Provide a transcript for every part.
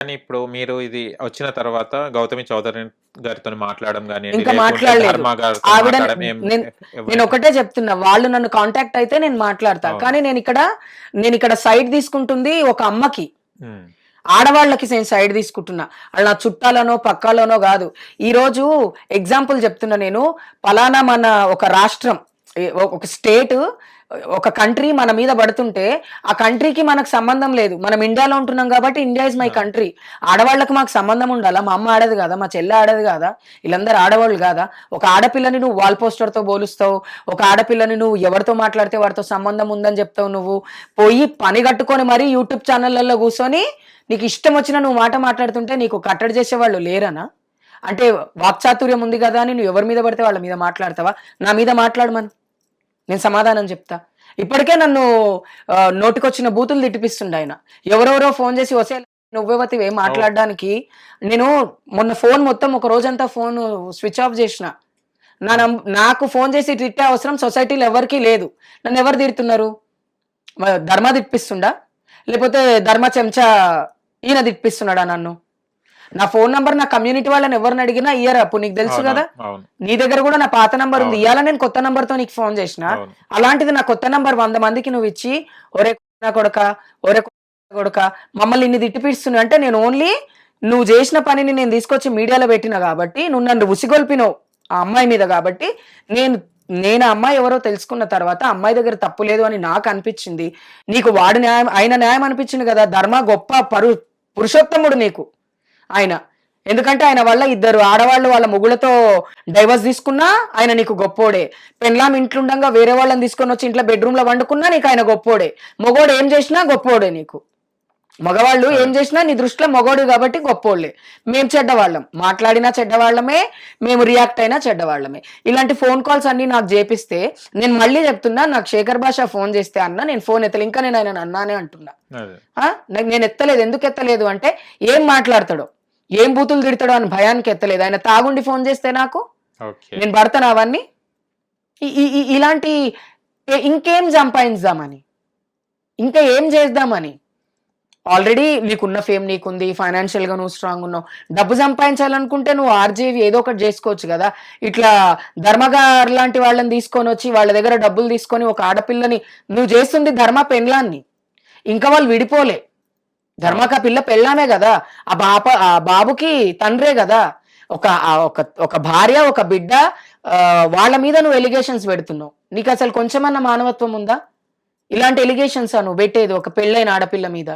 కానీ ఇప్పుడు మీరు ఇది వచ్చిన తర్వాత గౌతమి చౌదరి గారితో మాట్లాడడం కానీ ఇంకా మాట్లాడలేదు. ఆవిడ ఏం నేను- ఒకటే చెప్తున్నా వాళ్ళు నన్ను కాంటాక్ట్ అయితే నేను మాట్లాడతా. కానీ నేను ఇక్కడ నేను ఇక్కడ సైడ్ తీసుకుంటుంది ఒక అమ్మకి. ఆడవాళ్ళకి నేను సైడ్ తీసుకుంటున్నా. వాళ్ళు నా చుట్టాలనో పక్కాలోనో కాదు. ఈ రోజు ఎగ్జాంపుల్ చెప్తున్నా నేను. పలానా మన ఒక రాష్ట్రం ఒక స్టేట్ ఒక కంట్రీ మన మీద పడుతుంటే ఆ కంట్రీకి మనకు సంబంధం లేదు. మనం ఇండియాలో ఉంటున్నాం కాబట్టి ఇండియా ఇస్ మై కంట్రీ ఆడవాళ్ళకి మాకు సంబంధం ఉండాలా? మా అమ్మ ఆడదు కదా? మా చెల్లె ఆడదు కదా? వీళ్ళందరూ ఆడవాళ్ళు కాదా? ఒక ఆడపిల్లని నువ్వు వాల్ పోస్టర్తో పోలుస్తావు. ఒక ఆడపిల్లని నువ్వు ఎవరితో మాట్లాడితే వాడితో సంబంధం ఉందని చెప్తావు నువ్వు. పోయి పని కట్టుకొని మరీ యూట్యూబ్ ఛానళ్ళల్లో కూర్చొని నీకు ఇష్టం వచ్చిన నువ్వు మాట మాట్లాడుతుంటే నీకు కట్టడి చేసేవాళ్ళు లేరనా? అంటే వాక్చాతుర్యం ఉంది కదా అని నువ్వు ఎవరి మీద పడితే వాళ్ళ మీద మాట్లాడతావా? నా మీద మాట్లాడమను నేను సమాధానం చెప్తా. ఇప్పటికే నన్ను నోటికొచ్చిన బూతులు తిట్టిపిస్తుండ ఆయన. ఎవరెవరో ఫోన్ చేసి వసే నువ్వెవతివే మాట్లాడడానికి? నేను మొన్న ఫోన్ మొత్తం ఒక రోజంతా ఫోన్ స్విచ్ ఆఫ్ చేసిన. నా నాకు ఫోన్ చేసి తిట్టే అవసరం సొసైటీలో ఎవరికీ లేదు. నన్ను ఎవరు తిడుతున్నారు? ధర్మ తిప్పిస్తుండా లేకపోతే ధర్మ చెంచా ఈయన తిప్పిస్తున్నాడా నన్ను? నా ఫోన్ నంబర్ నా కమ్యూనిటీ వాళ్ళని ఎవరిని అడిగినా ఇయ్యరా? అప్పుడు నీకు తెలుసు కదా? నీ దగ్గర కూడా నా పాత నంబర్ ఉంది. ఇవాళ నేను కొత్త నంబర్తో నీకు ఫోన్ చేసిన? అలాంటిది నా కొత్త నంబర్ వంద మందికి నువ్వు ఇచ్చి ఒరే నా కొడక ఒరే కొడక మమ్మల్ని ఇన్ని తిట్టిపిస్తున్నావు అంటే నేను ఓన్లీ నువ్వు చేసిన పనిని నేను తీసుకొచ్చి మీడియాలో పెట్టిన కాబట్టి నువ్వు నన్ను ఉసిగొల్పినవు ఆ అమ్మాయి మీద కాబట్టి నేను నేను అమ్మాయి ఎవరో తెలుసుకున్న తర్వాత అమ్మాయి దగ్గర తప్పు లేదు అని నాకు అనిపించింది. నీకు వాడి న్యాయం ఆయన న్యాయం అనిపించింది కదా? ధర్మ గొప్ప పరు పురుషోత్తముడు నీకు. ఆయన. ఎందుకంటే ఆయన వల్ల ఇద్దరు ఆడవాళ్ళు వాళ్ళ మొగులతో డైవర్స్ తీసుకున్నా ఆయన నీకు గొప్పోడే. పెన్లాం ఇంట్లుండగా వేరే వాళ్ళని తీసుకొని వచ్చి ఇంట్లో బెడ్రూమ్లో వండుకున్నా నీకు ఆయన గొప్పోడే. మొగోడు ఏం చేసినా గొప్పోడే నీకు. మగవాళ్ళు ఏం చేసినా నీ దృష్టిలో మగోడు కాబట్టి గొప్పోళ్ళే. మేము చెడ్డవాళ్ళం. మాట్లాడినా చెడ్డవాళ్ళమే మేము రియాక్ట్ అయినా చెడ్డవాళ్ళమే. ఇలాంటి ఫోన్ కాల్స్ అన్ని నాకు చేపిస్తే నేను మళ్ళీ చెప్తున్నా నాకు శేఖర్ భాష ఫోన్ చేస్తే అన్న నేను ఫోన్ ఎత్తలే. ఇంకా నేను ఆయన అన్నానే అంటున్నా. నేను ఎత్తలేదు. ఎందుకు ఎత్తలేదు అంటే ఏం మాట్లాడతాడో. ఏం బూతులు తిడతాడో అని భయానికి ఎత్తలేదు. ఆయన తాగుండి ఫోన్ చేస్తే నాకు నేను పడతాను అవన్నీ? ఇలాంటి ఇంకేం సంపాదించుదామని? ఇంకా ఏం చేద్దామని? ఆల్రెడీ నీకున్న ఫేమ్ నీకుంది ఫైనాన్షియల్గా నువ్వు స్ట్రాంగ్ ఉన్నావు. డబ్బు సంపాదించాలనుకుంటే నువ్వు ఆర్జేవి ఏదో ఒకటి చేసుకోవచ్చు కదా. ఇట్లా ధర్మగారు లాంటి వాళ్ళని తీసుకొని వచ్చి వాళ్ళ దగ్గర డబ్బులు తీసుకొని ఒక ఆడపిల్లని నువ్వు చేస్తుంది ధర్మ పెండ్లాన్ని. ఇంకా వాళ్ళు విడిపోలే. ధర్మక పిల్ల పెళ్ళామే కదా. ఆ బాప ఆ బాబుకి తండ్రే కదా. ఒక ఒక ఒక భార్య ఒక బిడ్డ వాళ్ళ మీద నువ్వు ఎలిగేషన్స్ పెడుతున్నావు. నీకు అసలు కొంచెమన్నా మానవత్వం ఉందా? ఇలాంటి ఎలిగేషన్స్ నువ్వు పెట్టేది ఒక పెళ్ళైన ఆడపిల్ల మీద.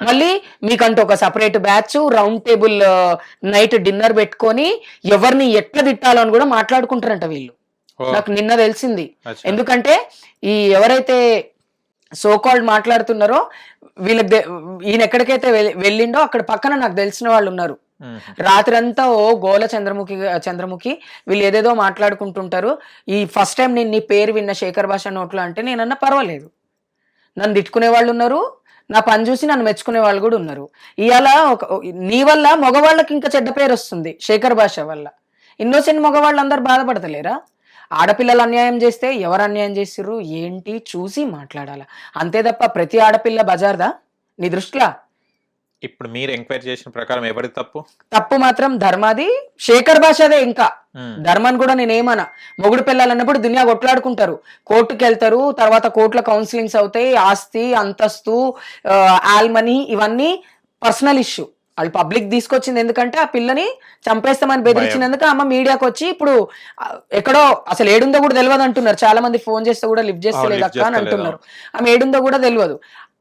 మళ్ళీ మీకంటూ ఒక separate batch round table night dinner పెట్టుకొని ఎవరిని ఎట్లా తిట్టాలో అని కూడా మాట్లాడుకుంటారంట వీళ్ళు. నాకు నిన్న తెలిసింది. ఎందుకంటే ఈ ఎవరైతే సోకాల్డ్ మాట్లాడుతున్నారో వీళ్ళకి తె- ఈయన ఎక్కడికైతే వెళ్- వెళ్ళిండో అక్కడ పక్కన నాకు తెలిసిన వాళ్ళు ఉన్నారు. రాత్రంతా ఓ గోల చంద్రముఖి చంద్రముఖి వీళ్ళు ఏదేదో మాట్లాడుకుంటుంటారు. ఈ ఫస్ట్ టైం నేను నీ పేరు విన్న శేఖర్ భాష నోట్లో అంటే నేనన్నా పర్వాలేదు. నన్ను తిట్టుకునే వాళ్ళు ఉన్నారు. నా పని చూసి నన్ను మెచ్చుకునే వాళ్ళు కూడా ఉన్నారు. ఇవాళ ఒక నీ వల్ల మగవాళ్ళకి ఇంకా చెడ్డ పేరు వస్తుంది శేఖర్ భాష వల్ల. ఇన్నోసెంట్ మగవాళ్ళు అందరు బాధపడతలేరా? ఆడపిల్లలు అన్యాయం చేస్తే ఎవరు అన్యాయం చేసిర్రు? ఏంటి? చూసి మాట్లాడాల. అంతే తప్ప ప్రతి ఆడపిల్ల బజార్దా? నీ దృష్టిలో ఇప్పుడు మీరు ఎంక్వైరీ చేసిన ప్రకారం ఎవరి తప్పు? తప్పు మాత్రం ధర్మాది. శేఖర్ భాషదే ఇంకా. ఉమ్, ధర్మని కూడా నేనేమన్నా మొగుడు పిల్లలన్నప్పుడు దునియా కొట్లాడుకుంటారు. కోర్టుకి వెళ్తారు తర్వాత కోర్టులో కౌన్సిలింగ్స్ అవుతాయి ఆస్తి అంతస్తు ఆల్మనీ ఇవన్నీ పర్సనల్ ఇష్యూ. వాళ్ళు పబ్లిక్ తీసుకొచ్చింది ఎందుకంటే ఆ పిల్లని చంపేస్తామని బెదిరించినందుకు అమ్మ మీడియాకి వచ్చి ఇప్పుడు ఎక్కడో అసలు ఏడుందో కూడా తెలియదు అంటున్నారు. చాలా మంది ఫోన్ చేస్తే కూడా లిఫ్ట్ చేస్తలేదు అక్క అని. అంటున్నారు. ఆమె ఏడుందో కూడా తెలియదు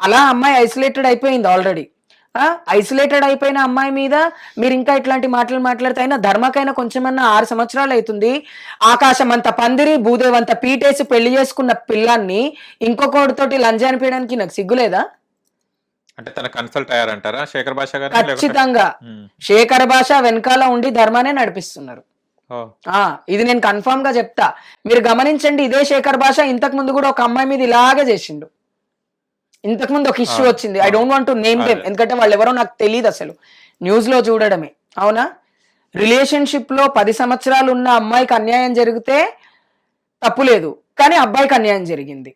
అలా అమ్మాయి ఐసోలేటెడ్ అయిపోయింది ఆల్రెడీ ఐసోలేటెడ్ అయిపోయిన అమ్మాయి మీద మీరు ఇంకా ఇట్లాంటి మాటలు మాట్లాడితే అయినా ధర్మకైనా కొంచెమన్నా ఆరు సంవత్సరాలు అవుతుంది. ఆకాశం అంత పందిరి భూదేవంత పీటేసి పెళ్ళి చేసుకున్న పిల్లాన్ని ఇంకొకటితోటి లంజ అనిపించడానికి నాకు సిగ్గులేదా? అంటే తన కన్సల్ట్ అయ్యారంటారా శేఖర్ భాష గారు ఖచ్చితంగా. శేఖర భాష వెనకాల ఉండి ధర్మానే నడిపిస్తున్నారు. ఇది నేను కన్ఫామ్గా చెప్తా. మీరు గమనించండి ఇదే శేఖర్ భాష ఇంతకు ముందు కూడా ఒక అమ్మాయి మీద ఇలాగే చేసిండు. ఇంతకు ముందు ఒక ఇష్యూ వచ్చింది. I. Don't want to name them. ఎందుకంటే వాళ్ళు ఎవరో నాకు తెలియదు అసలు. న్యూస్లో చూడడమే. అవునా? రిలేషన్షిప్లో పది సంవత్సరాలు ఉన్న అమ్మాయికి అన్యాయం జరిగితే తప్పు లేదు కానీ అబ్బాయికి అన్యాయం జరిగింది.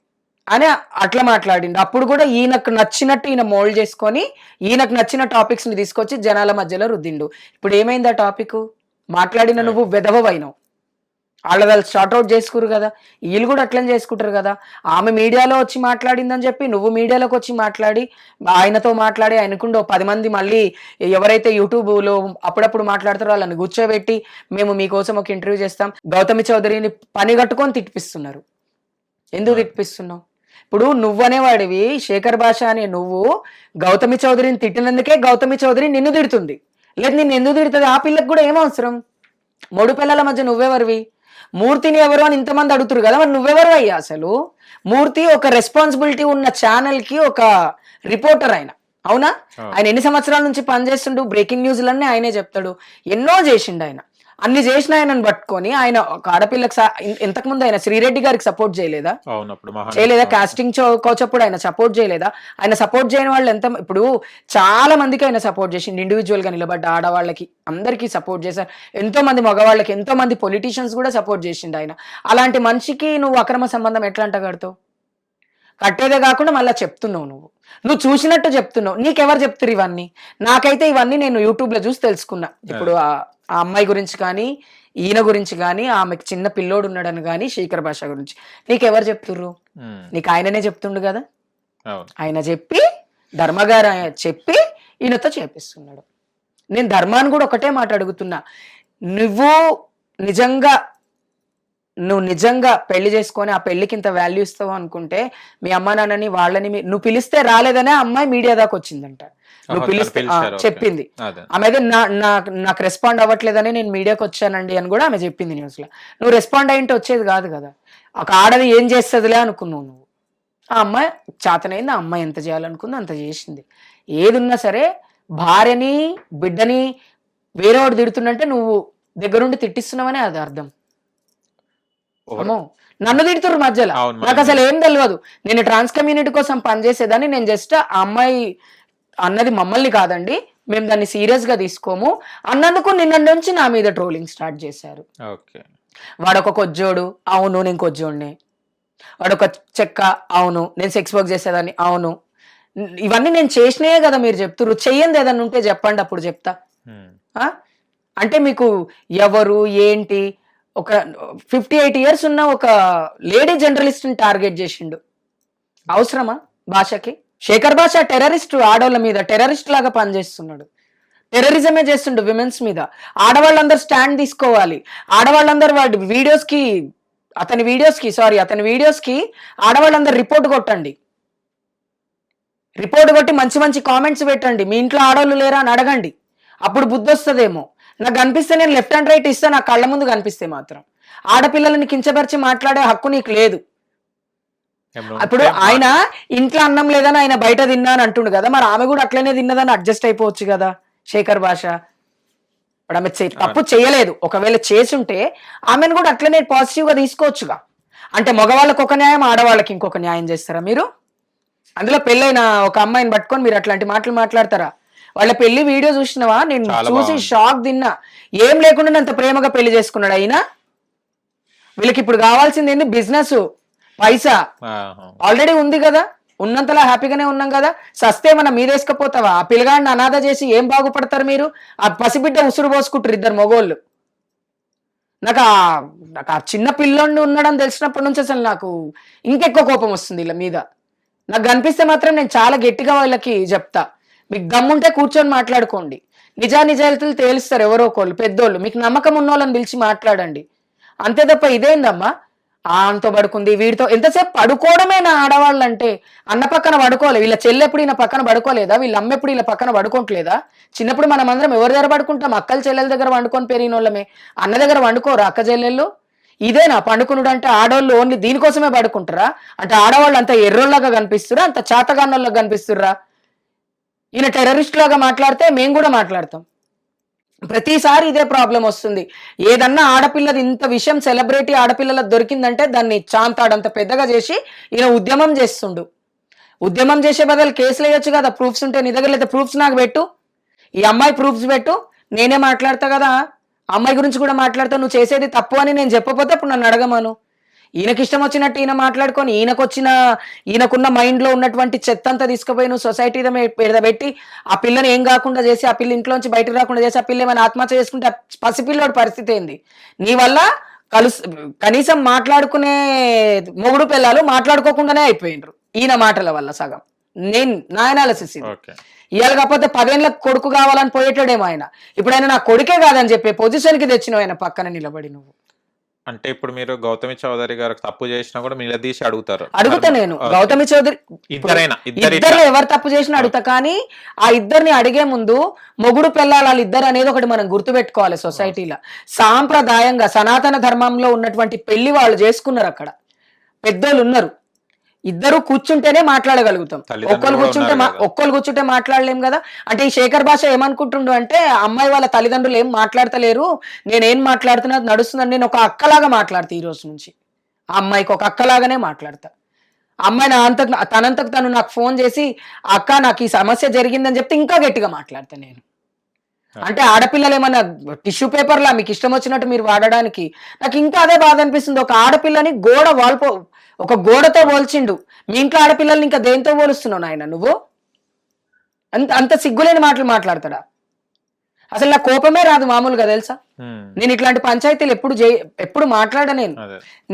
అని అట్లా మాట్లాడిండు. అప్పుడు కూడా ఈయనకు నచ్చినట్టు ఈయన మోల్డ్ చేసుకొని ఈయనకు నచ్చిన టాపిక్స్ని తీసుకొచ్చి జనాల మధ్యలో రుద్దిండు. ఇప్పుడు ఏమైంది ఆ టాపిక్ మాట్లాడిన నువ్వు వెదవైనావు వాళ్ళ వాళ్ళు షార్ట్ అవుట్ చేసుకురు కదా. వీళ్ళు కూడా అట్లనే చేసుకుంటారు కదా. ఆమె మీడియాలో వచ్చి మాట్లాడిందని చెప్పి నువ్వు మీడియాలోకి వచ్చి మాట్లాడి ఆయనతో మాట్లాడి ఆయనకుండా పది మంది మళ్ళీ ఎవరైతే యూట్యూబ్లో అప్పుడప్పుడు మాట్లాడతారో వాళ్ళని కూర్చోబెట్టి మేము మీకోసం ఒక ఇంటర్వ్యూ చేస్తాం. గౌతమి చౌదరిని పని కట్టుకొని తిట్టిపిస్తున్నారు. ఎందుకు తిట్టిపిస్తున్నావు? ఇప్పుడు నువ్వనేవాడివి శేఖర్ భాష అనే నువ్వు గౌతమి చౌదరిని తిట్టినందుకే గౌతమి చౌదరి నిన్ను తిడుతుంది. లేదు నిన్ను ఎందుకు తిడుతుంది? ఆ పిల్లకి కూడా ఏం అవసరం? మూడు పిల్లల మధ్య నువ్వెవరివి? మూర్తిని ఎవరు అని ఇంతమంది అడుగుతారు కదా మరి నువ్వెవరు అయ్యా అసలు? మూర్తి ఒక రెస్పాన్సిబిలిటీ ఉన్న ఛానల్కి ఒక రిపోర్టర్ ఆయన. అవునా? అవును. ఆయన ఎన్ని సంవత్సరాల నుంచి పనిచేస్తుండు? బ్రేకింగ్ న్యూస్లన్నీ ఆయనే చెప్తాడు. ఎన్నో చేసిండు ఆయన. అన్ని చేసిన ఆయనను పట్టుకొని ఆయన ఒక ఆడపిల్లకి ఇంతకుముందు ఆయన శ్రీరెడ్డి గారికి సపోర్ట్ చేయలేదా? చేయలేదా? కాస్టింగ్ కోచ్ అప్పుడు ఆయన సపోర్ట్ చేయలేదా? ఆయన సపోర్ట్ చేయని వాళ్ళు ఎంత ఇప్పుడు చాలా మందికి ఆయన సపోర్ట్ చేసిండు ఇండివిజువల్గా నిలబడ్డ ఆడవాళ్ళకి. అందరికీ సపోర్ట్ చేశారు. ఎంతో మంది మగవాళ్ళకి ఎంతో మంది పొలిటీషియన్స్ కూడా సపోర్ట్ చేసిండు ఆయన. అలాంటి మనిషికి నువ్వు అక్రమ సంబంధం ఎట్లా అంట కడతావు? కట్టేదే కాకుండా మళ్ళీ చెప్తున్నావు నువ్వు. నువ్వు చూసినట్టు చెప్తున్నావు. నీకెవరు చెప్తారు ఇవన్నీ? నాకైతే ఇవన్నీ నేను యూట్యూబ్లో చూసి తెలుసుకున్నా. ఇప్పుడు ఆ అమ్మాయి గురించి కానీ ఈయన గురించి కానీ ఆమెకి చిన్న పిల్లోడు ఉన్నాడని కానీ శేఖర్ భాష గురించి. నీకెవరు చెప్తుర్రు? నీకు ఆయననే చెప్తుండు కదా? ఆయన చెప్పి ధర్మగారు చెప్పి ఈయనతో చేపిస్తున్నాడు. నేను ధర్మాన్ని కూడా ఒకటే మాట అడుగుతున్నా. నువ్వు నిజంగా నువ్వు నిజంగా పెళ్ళి చేసుకొని ఆ పెళ్ళికి ఇంత వాల్యూ ఇస్తావు అనుకుంటే మీ అమ్మ నాన్నని వాళ్ళని నువ్వు పిలిస్తే రాలేదనే అమ్మాయి మీడియా దాకా వచ్చిందంట. నువ్వు పిలిస్తే. చెప్పింది. ఆమె అయితే నాకు రెస్పాండ్ అవ్వట్లేదని నేను మీడియాకి వచ్చానండి అని కూడా ఆమె చెప్పింది న్యూస్లో. నువ్వు రెస్పాండ్ అయింటే వచ్చేది కాదు కదా. ఒక ఆడది ఏం చేస్తుందిలే అనుకున్నావు నువ్వు. ఆ అమ్మాయి చేతనైంది ఆ అమ్మాయి ఎంత చేయాలనుకుందో అంత చేసింది. ఏదున్నా సరే భార్యని బిడ్డని వేరేవాడు తిడుతుందంటే నువ్వు దగ్గరుండి తిట్టిస్తున్నావనే అది అర్థం. అమ్మో నన్ను తిడుతున్నారు మధ్యలో. నాకు అసలు ఏం తెలియదు నేను ట్రాన్స్ కమ్యూనిటీ కోసం పనిచేసేదాన్ని నేను జస్ట్ ఆ అమ్మాయి అన్నది మమ్మల్ని కాదండి మేము దాన్ని సీరియస్గా తీసుకోము. అన్నందుకు నిన్న నుంచి నా మీద ట్రోలింగ్ స్టార్ట్ చేశారు. వాడొక కొజ్జోడు అవును నేను కొజ్జోడిని. వాడొక చెక్క అవును నేను సెక్స్ వర్క్ చేసేదాన్ని అవును. ఇవన్నీ నేను చేసినాయే కదా మీరు చెప్తున్నారు చెయ్యంది ఏదన్నా ఉంటే చెప్పండి అప్పుడు చెప్తా? అంటే మీకు ఎవరు ఏంటి ఒక ఫిఫ్టీ ఎయిట్ ఇయర్స్ ఉన్న ఒక లేడీ జర్నలిస్ట్ని టార్గెట్ చేసిండు. అవసరమా భాషకి? శేఖర్ భాష టెర్రరిస్ట్ ఆడవాళ్ళ మీద టెర్రరిస్ట్ లాగా పనిచేస్తున్నాడు. టెర్రరిజమే చేస్తుండు విమెన్స్ మీద. ఆడవాళ్ళందరూ స్టాండ్ తీసుకోవాలి. ఆడవాళ్ళందరూ వాడి వీడియోస్కి అతని వీడియోస్కి సారీ అతని వీడియోస్కి ఆడవాళ్ళందరూ రిపోర్ట్ కొట్టండి. రిపోర్ట్ కొట్టి మంచి మంచి కామెంట్స్ పెట్టండి. మీ ఇంట్లో ఆడవాళ్ళు లేరా అని అడగండి. అప్పుడు బుద్ధి వస్తుందేమో నాకు కనిపిస్తే నేను లెఫ్ట్ అండ్ రైట్ ఇస్తే నా కళ్ళ ముందు కనిపిస్తే మాత్రం. ఆడపిల్లలని కించపరిచి మాట్లాడే హక్కు నీకు లేదు. ఉంటే ఆయన ఇంట్లో అన్నం లేదని ఆయన బయట తిన్నా అని అంటుండు కదా మరి ఆమె కూడా అట్లనే తిన్నదని అడ్జస్ట్ అయిపోవచ్చు కదా శేఖర్ భాష. ఇప్పుడు ఆమె తప్పు చేయలేదు. ఒకవేళ చేసుంటే ఆమెను కూడా అట్లనే పాజిటివ్గా తీసుకోవచ్చుగా. అంటే మగవాళ్ళకి ఒక న్యాయం ఆడవాళ్ళకి ఇంకొక న్యాయం చేస్తారా మీరు? అందులో పెళ్ళైన ఒక అమ్మాయిని పట్టుకొని మీరు అట్లాంటి మాటలు మాట్లాడతారా? వాళ్ళ పెళ్ళి వీడియో చూసినవా? నేను చూసి. షాక్ తిన్నా. ఏం లేకుండా అంత ప్రేమగా పెళ్ళి చేసుకున్నాడు అయినా వీళ్ళకి ఇప్పుడు కావాల్సింది ఏంది? బిజినెస్ పైసా. ఆల్రెడీ ఉంది కదా? ఉన్నంతలా హ్యాపీగానే ఉన్నాం కదా? సస్తే మనం మీదేసుకపోతావా ఆ పిల్లగాడిని అనాథ చేసి ఏం బాగుపడతారు మీరు? ఆ పసిబిడ్డ ఉసురు పోసుకుంటారు ఇద్దరు మగోళ్ళు. నాకు ఆ నాకు ఆ చిన్న పిల్లోడిని ఉన్నాడని తెలిసినప్పటి నుంచి అసలు నాకు ఇంకెక్కువ కోపం వస్తుంది వీళ్ళ మీద. నాకు కనిపిస్తే మాత్రం నేను చాలా గట్టిగా వాళ్ళకి చెప్తా. మీకు దమ్ముంటే కూర్చొని మాట్లాడుకోండి. నిజానిజాయితీలు తేలుస్తారు ఎవరో ఒకళ్ళు పెద్దోళ్ళు. మీకు నమ్మకం ఉన్న వాళ్ళని పిలిచి మాట్లాడండి. అంతే తప్ప ఇదేందమ్మా? ఆ పడుకుంది. వీడితో ఎంతసేపు పడుకోవడమే నా ఆడవాళ్ళు అంటే అన్న పక్కన పడుకోవాలి. వీళ్ళ చెల్లెప్పుడు ఈయన పక్కన పడుకోలేదా? వీళ్ళ అమ్మ ఎప్పుడు వీళ్ళ పక్కన పడుకోవట్లేదా చిన్నప్పుడు మనం అందరం ఎవరి దగ్గర పడుకుంటాం? అక్కల చెల్లెల దగ్గర వండుకొని పెరిగిన వాళ్ళమే అన్న దగ్గర వండుకోరు అక్క చెల్లెళ్ళు? ఇదేనా? పండుకునుడు అంటే ఆడవాళ్ళు ఓన్లీ దీనికోసమే పడుకుంటారా? అంటే ఆడవాళ్ళు అంత ఎర్రోళ్ళగా కనిపిస్తురా? అంత చాతగాన్నోళ్ళగా కనిపిస్తుర్రా? ఈయన టెర్రరిస్ట్ లాగా మాట్లాడితే మేము కూడా మాట్లాడతాం. ప్రతిసారి ఇదే ప్రాబ్లం వస్తుంది. ఏదన్నా ఆడపిల్లది ఇంత విషయం సెలబ్రిటీ ఆడపిల్లలకు దొరికిందంటే దాన్ని చాంతాడంత పెద్దగా చేసి ఈయన ఉద్యమం చేస్తుండు. ఉద్యమం చేసే బదులు కేసులు వేయొచ్చు కదా ప్రూఫ్స్ ఉంటే నీ దగ్గర లేదా ప్రూఫ్స్ నాకు పెట్టు. ఈ అమ్మాయి ప్రూఫ్స్ పెట్టు. నేనే మాట్లాడతా కదా. అమ్మాయి గురించి కూడా మాట్లాడతా నువ్వు చేసేది తప్పు అని నేను చెప్పపోతే అప్పుడు నన్ను అడగమాను. ఈయనకి ఇష్టం వచ్చినట్టు ఈయన మాట్లాడుకొని ఈయనకు వచ్చిన ఈయనకున్న మైండ్లో ఉన్నటువంటి చెత్త అంతా తీసుకుపోయి నువ్వు సొసైటీ మీద పెట్టి ఆ పిల్లని ఏం కాకుండా చేసి ఆ పిల్ల ఇంట్లోంచి బయటకు రాకుండా చేసి ఆ పిల్ల ఏమైనా ఆత్మహత్య చేసుకుంటే పసిపిల్లోడి పరిస్థితి ఏంది? నీ వల్ల కలుసు కనీసం మాట్లాడుకునే మొగుడు పిల్లలు మాట్లాడుకోకుండానే అయిపోయినరు ఈయన మాటల వల్ల సగం. నేను నా అనాలసిస్ ఇది. ఇవాళ కాకపోతే పదేళ్ళ కొడుకు కావాలని పోయేటాడేమో ఆయన. ఇప్పుడు ఆయన నా కొడుకే కాదని చెప్పే పొజిషన్కి తెచ్చినావు ఆయన పక్కన నిలబడి నువ్వు. అంటే ఇప్పుడు మీరు గౌతమి చౌదరి గారు తప్పు చేసినా కూడా నిలదీసి అడుగుతారు. అడుగుతా నేను. గౌతమి చౌదరి ఇద్దరైనా? ఇద్దరు ఇద్దరు ఎవరు తప్పు చేసినా అడుగుతా కానీ ఆ ఇద్దరిని అడిగే ముందు మొగుడు పిల్లలు వాళ్ళ ఇద్దరు అనేది ఒకటి మనం గుర్తుపెట్టుకోవాలి సొసైటీలో. సాంప్రదాయంగా సనాతన ధర్మంలో ఉన్నటువంటి పెళ్ళి వాళ్ళు చేసుకున్నారు అక్కడ. పెద్దోళ్ళు ఉన్నారు. ఇద్దరు కూర్చుంటేనే మాట్లాడగలుగుతాం. ఒక్కరు కూర్చుంటే. ఒక్కరు కూర్చుంటే మాట్లాడలేం కదా. అంటే ఈ శేఖర్ భాష ఏమనుకుంటుండు అంటే అమ్మాయి వాళ్ళ తల్లిదండ్రులు ఏం మాట్లాడతలేరు నేనేం మాట్లాడుతున్నా నడుస్తుందని నేను ఒక అక్కలాగా మాట్లాడతా ఈ రోజు నుంచి. ఆ అమ్మాయికి ఒక అక్కలాగానే మాట్లాడతా. అమ్మాయి నా అంతకు తనంతకు తను నాకు ఫోన్ చేసి అక్క నాకు ఈ సమస్య జరిగిందని చెప్తే ఇంకా గట్టిగా మాట్లాడతా నేను. అంటే ఆడపిల్లలు ఏమన్నా టిష్యూ పేపర్లా మీకు ఇష్టం వచ్చినట్టు మీరు వాడడానికి? నాకు ఇంకా అదే బాధ అనిపిస్తుంది. ఒక ఆడపిల్లని గోడ వాల్పో ఒక గోడతో పోల్చిండు. మీ ఇంట్లో ఆడపిల్లల్ని ఇంకా దేంతో పోలుస్తున్నావు నాయన నువ్వు? అంత అంత సిగ్గులేని మాటలు మాట్లాడతాడా? అసలు నా కోపమే రాదు మామూలుగా తెలుసా? నేను ఇట్లాంటి పంచాయతీలు ఎప్పుడు చే ఎప్పుడు మాట్లాడ నేను.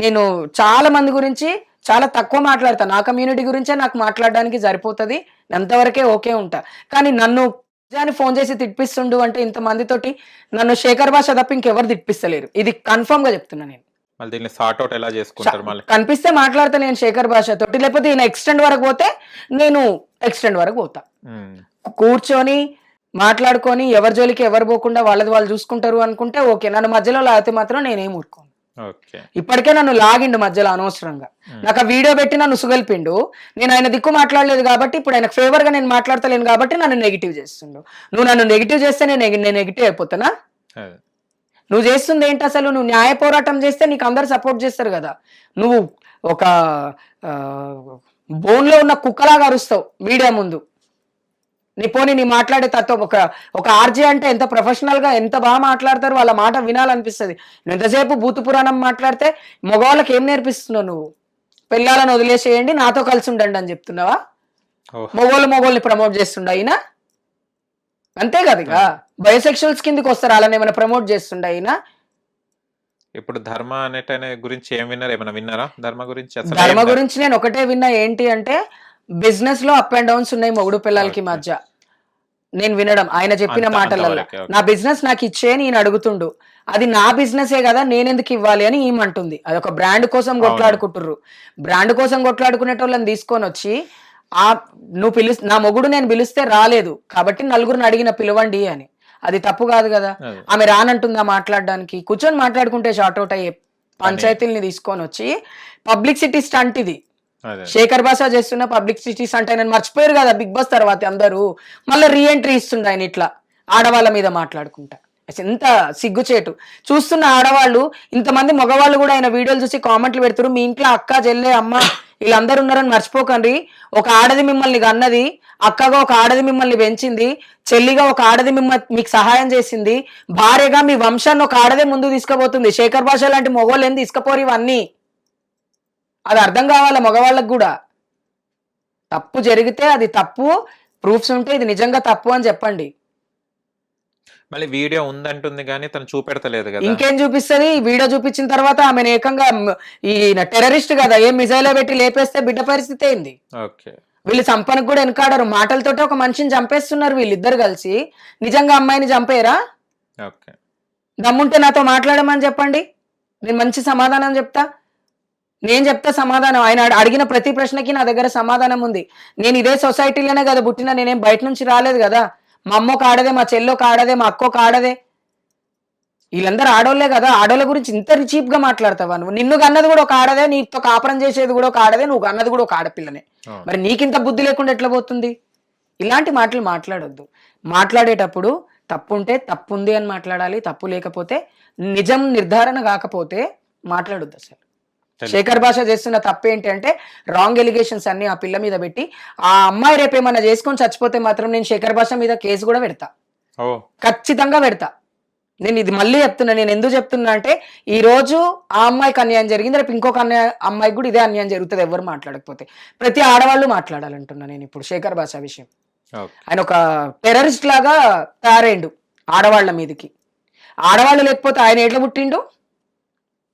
నేను చాలా మంది గురించి చాలా తక్కువ మాట్లాడతా. నా కమ్యూనిటీ గురించే నాకు మాట్లాడడానికి సరిపోతుంది. అంతవరకే ఓకే ఉంటా. కానీ నన్ను అని ఫోన్ చేసి తిప్పిస్తుండు అంటే ఇంతమందితోటి నన్ను శేఖర్ భాష తప్ప ఇంకెవరు తిప్పిస్తలేరు ఇది కన్ఫర్మ్గా చెప్తున్నా నేను. మళ్ళీ దీన్ని సార్ట్ అవుట్ ఎలా చేసుకుంటారు మళ్ళీ? కనిపిస్తే మాట్లాడతా నేను శేఖర్ భాష తోటి లేకపోతే ఈయన ఎక్స్టెండ్ వరకు పోతే నేను ఎక్స్టెండ్ వరకు పోతా. కూర్చొని మాట్లాడుకొని ఎవరి జోలికి ఎవరు పోకుండా వాళ్ళది వాళ్ళు చూసుకుంటారు అనుకుంటే ఓకే నన్ను మధ్యలో లాగితే మాత్రం నేనేం ఊరుకోను. ఇప్పటికే నన్ను లాగిండు మధ్యలో అనవసరంగా. నాకు ఆ వీడియో పెట్టి నన్ను సుగల్పిండు. నేను ఆయన దిక్కు మాట్లాడలేదు కాబట్టి ఇప్పుడు ఆయనకు ఫేవర్గా నేను మాట్లాడతలేను కాబట్టి నన్ను నెగిటివ్ చేస్తుండు. నువ్వు నన్ను నెగిటివ్ చేస్తే నేను నేను నెగిటివ్ అయిపోతానా నువ్వు చేస్తుంది ఏంటి అసలు? నువ్వు న్యాయ పోరాటం చేస్తే నీకు అందరు సపోర్ట్ చేస్తారు కదా. నువ్వు ఒక బోన్లో ఉన్న కుక్కలాగా అరుస్తావు మీడియా ముందు. నీ పోనీ నీ మాట్లాడే తత్వం ఒక ఒక ఆర్జే అంటే ఎంత ప్రొఫెషనల్గా ఎంత బాగా మాట్లాడతారు వాళ్ళ మాట వినాలనిపిస్తుంది. నువ్వు ఎంతసేపు భూత పురాణం మాట్లాడితే మగవాళ్ళకి ఏం నేర్పిస్తున్నావు నువ్వు? పిల్లలను వదిలేసేయండి నాతో కలిసి ఉండండి అని చెప్తున్నావా? మొగోళ్ళు మొగోళ్ళని ప్రమోట్ చేస్తుండ ఆయన అంతే కదా ఇక. బయోసెక్షువల్స్ కిందకి వస్తారు వాళ్ళని ఏమైనా ప్రమోట్ చేస్తుండ ఆయన ఇప్పుడు ధర్మ అనేటనే గురించి ఏం విన్నారు? ఏమైనా విన్నారా? ధర్మ గురించి ధర్మ గురించి నేను ఒకటే విన్నా ఏంటి అంటే బిజినెస్లో అప్ అండ్ డౌన్స్ ఉన్నాయి మొగుడు పిల్లలకి. మధ్య. నేను వినడం ఆయన చెప్పిన మాటలలో. నా బిజినెస్ నాకు ఇచ్చే నేను అడుగుతుండు. అది నా బిజినెసే కదా నేనెందుకు ఇవ్వాలి అని ఈమంటుంది అది ఒక బ్రాండ్ కోసం కొట్లాడుకుంటుర్రు. బ్రాండ్ కోసం కొట్లాడుకునేటోళ్ళని తీసుకొని వచ్చి ఆ నువ్వు పిలు నా మొగుడు నేను పిలిస్తే రాలేదు. కాబట్టి నలుగురిని అడిగిన పిలవండి అని. అది తప్పు కాదు కదా. ఆమె రానంటుందా మాట్లాడడానికి. కూర్చొని మాట్లాడుకుంటే షార్ట్ అవుట్ అయ్యే పంచాయతీల్ని తీసుకొని వచ్చి పబ్లిక్ సిటీ స్టంట్ ఇది. శేఖర్ బాసా చేస్తున్న పబ్లిక్ సిటీస్ అంటే ఆయన మర్చిపోయారు కదా బిగ్ బాస్ తర్వాత అందరూ. మళ్ళీ రీఎంట్రీ ఇస్తుండ ఆయన ఇట్లా ఆడవాళ్ళ మీద మాట్లాడుకుంటా. ఎంత సిగ్గుచేటు. చూస్తున్న ఆడవాళ్ళు ఇంతమంది మగవాళ్ళు కూడా ఆయన వీడియోలు చూసి కామెంట్లు పెడుతున్నారు మీ ఇంట్లో అక్క చెల్లె అమ్మ వీళ్ళందరూ ఉన్నారని మర్చిపోకండి. ఒక ఆడది మిమ్మల్ని అన్నది అక్కగా ఒక ఆడది మిమ్మల్ని పెంచింది చెల్లిగా ఒక ఆడది మిమ్మల్ని మీకు సహాయం చేసింది భార్యగా మీ వంశాన్ని ఒక ఆడదే ముందు తీసుకుపోతుంది. శేఖర్ భాష లాంటి మొగోళ్ళు ఏం తీసుకుపోరు ఇవన్నీ? అది అర్థం కావాలా మగవాళ్ళకు కూడా? తప్పు జరిగితే అది తప్పు ప్రూఫ్స్ ఉంటే ఇది నిజంగా తప్పు అని చెప్పండి. మళ్ళీ వీడియో ఉందంటుంది కానీ తను చూపెడతలేదు కదా. ఇంకేం చూపిస్తుంది? వీడియో చూపించిన తర్వాత ఆమెను ఏకంగా ఈ టెర్రరిస్ట్ కదా ఏం మిజైలో పెట్టి లేపేస్తే బిడ్డ పరిస్థితి ఓకే. వీళ్ళు చంపనకు కూడా వెనకాడరు. మాటలతోటి ఒక మనిషిని చంపేస్తున్నారు వీళ్ళిద్దరు కలిసి. నిజంగా అమ్మాయిని చంపేరా ఓకే. దమ్ముంటే నాతో మాట్లాడమని చెప్పండి. నేను మంచి సమాధానం చెప్తా. నేను చెప్తా సమాధానం. ఆయన అడి- అడిగిన ప్రతి ప్రశ్నకి నా దగ్గర సమాధానం ఉంది. నేను ఇదే సొసైటీలోనే కదా పుట్టిన నేనేం బయట నుంచి రాలేదు కదా? మా అమ్మ ఒక ఆడదే మా చెల్లి ఒక ఆడదే మా అక్క ఒక ఆడదే. వీళ్ళందరూ ఆడోళ్ళే కదా? ఆడోళ్ళ గురించి ఇంత చీప్గా మాట్లాడతావా నువ్వు? నిన్ను కన్నది కూడా ఒక ఆడదే నీతో కాపురం చేసేది కూడా ఒక ఆడదే నువ్వు కన్నది కూడా ఒక ఆడపిల్లనే. మరి నీకింత బుద్ధి లేకుండా ఎట్లా పోతుంది? ఇలాంటి మాటలు మాట్లాడొద్దు. మాట్లాడేటప్పుడు తప్పు ఉంటే తప్పు ఉంది అని మాట్లాడాలి తప్పు లేకపోతే నిజం నిర్ధారణ కాకపోతే మాట్లాడొద్దు అసలు. శేఖర్ భాష చేస్తున్న తప్పు ఏంటి అంటే రాంగ్ ఎలిగేషన్స్ అన్ని ఆ పిల్ల మీద పెట్టి ఆ అమ్మాయి రేపు ఏమన్నా చేసుకొని చచ్చిపోతే మాత్రం నేను శేఖర్ భాష మీద కేసు కూడా పెడతా. ఖచ్చితంగా పెడతా. నేను ఇది మళ్ళీ చెప్తున్నా నేను ఎందుకు చెప్తున్నా అంటే ఈ రోజు ఆ అమ్మాయికి అన్యాయం జరిగింది రేపు ఇంకొక అన్యాయ అమ్మాయికి కూడా ఇదే అన్యాయం జరుగుతుంది ఎవరు మాట్లాడకపోతే. ప్రతి ఆడవాళ్ళు మాట్లాడాలంటున్నా నేను ఇప్పుడు శేఖర్ భాష విషయం. ఆయన ఒక టెర్రరిస్ట్ లాగా తయారైండు ఆడవాళ్ళ మీదకి. ఆడవాళ్ళు లేకపోతే ఆయన ఎట్లా పుట్టిండు?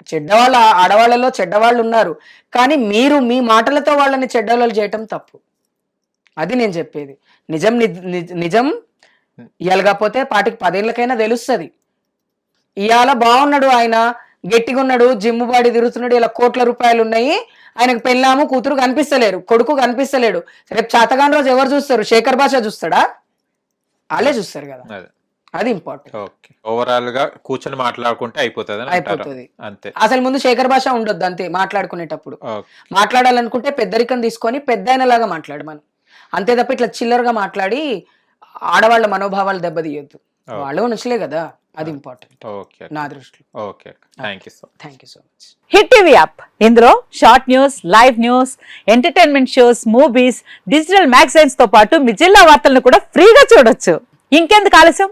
చెడ్డవాళ్ళ ఆడవాళ్ళలో చెడ్డవాళ్ళు ఉన్నారు కానీ మీరు మీ మాటలతో వాళ్ళని చెడ్డవాళ్ళు చేయటం తప్పు. అది నేను చెప్పేది. నిజం నిజం ఇవ్వకపోతే పాటికి పదేళ్ళకైనా తెలుస్తుంది. ఇవాళ బాగున్నాడు ఆయన గట్టిగా ఉన్నాడు జిమ్ బాడీ తిరుగుతున్నాడు ఇలా కోట్ల రూపాయలు ఉన్నాయి ఆయనకు పెళ్ళాము కూతురు కనిపిస్తలేరు కొడుకు కనిపిస్తలేడు. రేపు చాతగాని రోజు ఎవరు చూస్తారు? శేఖర్ భాష చూస్తాడా? వాళ్ళే చూస్తారు కదా. అదే ఇంపార్టెంట్ ఓకే ఓవరాల్గా కూర్చొని మాట్లాడుకుంటే అయిపోతుంది అయిపోతుంది. అంతే. అసలు ముందు శేఖర్ భాష ఉండొద్దు అంతే మాట్లాడుకునేటప్పుడు. ఓకే మాట్లాడాలనుకుంటే పెద్దరికం తీసుకొని పెద్ద లాగా మాట్లాడు మనం. అంతే తప్ప ఇట్లా చిల్లరగా మాట్లాడి ఆడవాళ్ళ మనోభావాలు దెబ్బతీయొద్దు. వాళ్ళు మనుషులే కదా అది ఇంపార్టెంట్ ఓకే నా దృష్టిలో. Okay thank you so thank you so much hit TV app ఇందులో short news live news entertainment shows movies digital మ్యాగజైన్స్తో పాటు మీ జిల్లా వార్తలను కూడా ఫ్రీగా చూడొచ్చు. ఇంకెందుకు ఆలస్యం?